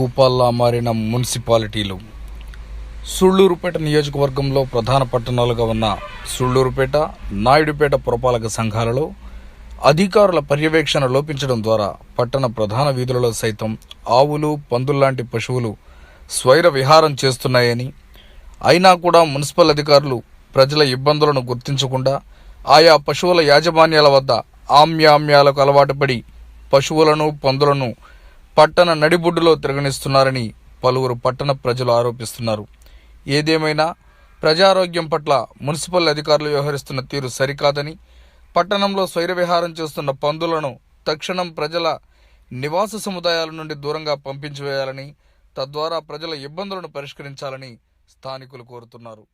కూపాల్లా మారిన మున్సిపాలిటీలు. సుళ్ళూరుపేట నియోజకవర్గంలో ప్రధాన పట్టణాలుగా ఉన్న సుళ్ళూరుపేట నాయుడుపేట పురపాలక సంఘాలలో అధికారుల పర్యవేక్షణ లోపించడం ద్వారా పట్టణ ప్రధాన వీధులలో సైతం ఆవులు పందుల్లాంటి పశువులు స్వైర విహారం చేస్తున్నాయని అయినా కూడా మున్సిపల్ అధికారులు ప్రజల ఇబ్బందులను గుర్తించకుండా ఆయా పశువుల యాజమాన్యాల వద్ద ఆమ్యామ్యాలకు అలవాటు పడి పశువులను పందులను పట్టణ నడిబొడ్డులో తిరగనిస్తున్నారని పలువురు పట్టణ ప్రజలు ఆరోపిస్తున్నారు. ఏదేమైనా ప్రజారోగ్యం పట్ల మున్సిపల్ అధికారులు వ్యవహరిస్తున్న తీరు సరికాదని పట్టణంలో స్వైర విహారం చేస్తున్న పందులను తక్షణం ప్రజల నివాస సముదాయాల నుండి దూరంగా పంపించివేయాలని తద్వారా ప్రజల ఇబ్బందులను పరిష్కరించాలని స్థానికులు కోరుతున్నారు.